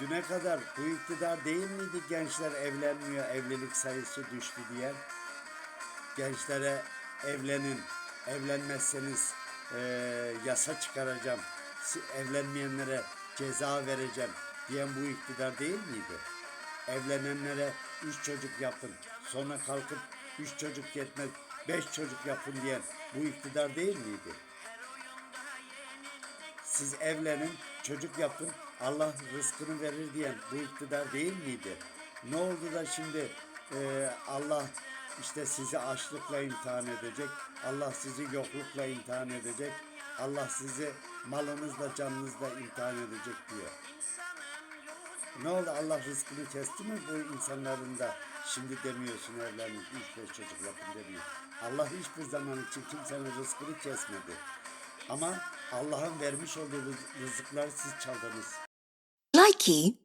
Düne kadar bu iktidar değil miydi gençler evlenmiyor, evlilik sayısı düştü diye? Gençlere evlenin, evlenmezseniz eee, yasa çıkaracağım, evlenmeyenlere ceza vereceğim diyen bu iktidar değil miydi? Evlenenlere üç çocuk yapın, sonra kalkıp üç çocuk yetmez, beş çocuk yapın diyen bu iktidar değil miydi? Siz evlenin, çocuk yapın, Allah rızkını verir diyen bu iktidar değil miydi? Ne oldu da şimdi e, Allah işte sizi açlıkla imtihan edecek, Allah sizi yoklukla imtihan edecek, Allah sizi malınızla canınızla imtihan edecek diyor. Ne oldu Allah rızkını kesti mi bu insanların da şimdi demiyorsun evlenin, üç beş çocuk yapın demiyor. Allah hiçbir zaman için kimsenin rızkını kesmedi. Ama Allah'ın vermiş olduğu rız- rızıkları siz çaldınız. Nike.